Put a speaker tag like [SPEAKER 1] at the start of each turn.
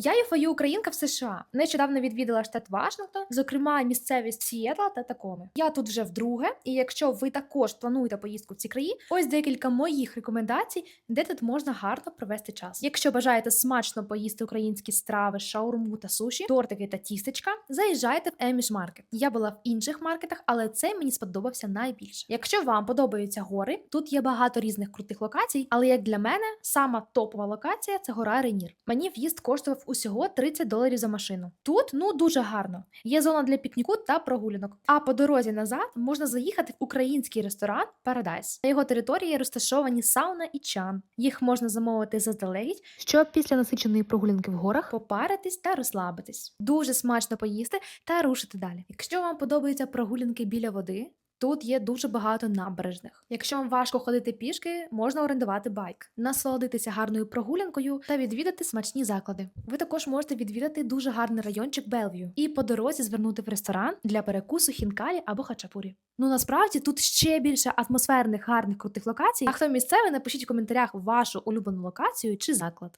[SPEAKER 1] Я є фою українка в США. Нещодавно відвідала штат Вашингтон, зокрема місцевість Сієтла та Такоми. Я тут вже вдруге, і якщо ви також плануєте поїздку в ці краї, ось декілька моїх рекомендацій, де тут можна гарно провести час. Якщо бажаєте смачно поїсти українські страви, шаурму та суші, тортики та тістечка, заїжджайте в Еміш Маркет. Я була в інших маркетах, але цей мені сподобався найбільше. Якщо вам подобаються гори, тут є багато різних крутих локацій, але як для мене, сама топова локація це гора Ренір. Мені в'їзд коштував усього 30 доларів за машину. Тут ну дуже гарно. Є зона для пікніку та прогулянок. А по дорозі назад можна заїхати в український ресторан Paradise. На його території розташовані сауна і чан. Їх можна замовити заздалегідь, щоб після насиченої прогулянки в горах попаритись та розслабитись. Дуже смачно поїсти та рушити далі. Якщо вам подобаються прогулянки біля води. Тут є дуже багато набережних. Якщо вам важко ходити пішки, можна орендувати байк, насолодитися гарною прогулянкою та відвідати смачні заклади. Ви також можете відвідати дуже гарний райончик Белв'ю і по дорозі звернути в ресторан для перекусу хінкалі або хачапурі. Ну насправді тут ще більше атмосферних, гарних крутих локацій. А хто місцевий, напишіть в коментарях вашу улюблену локацію чи заклад.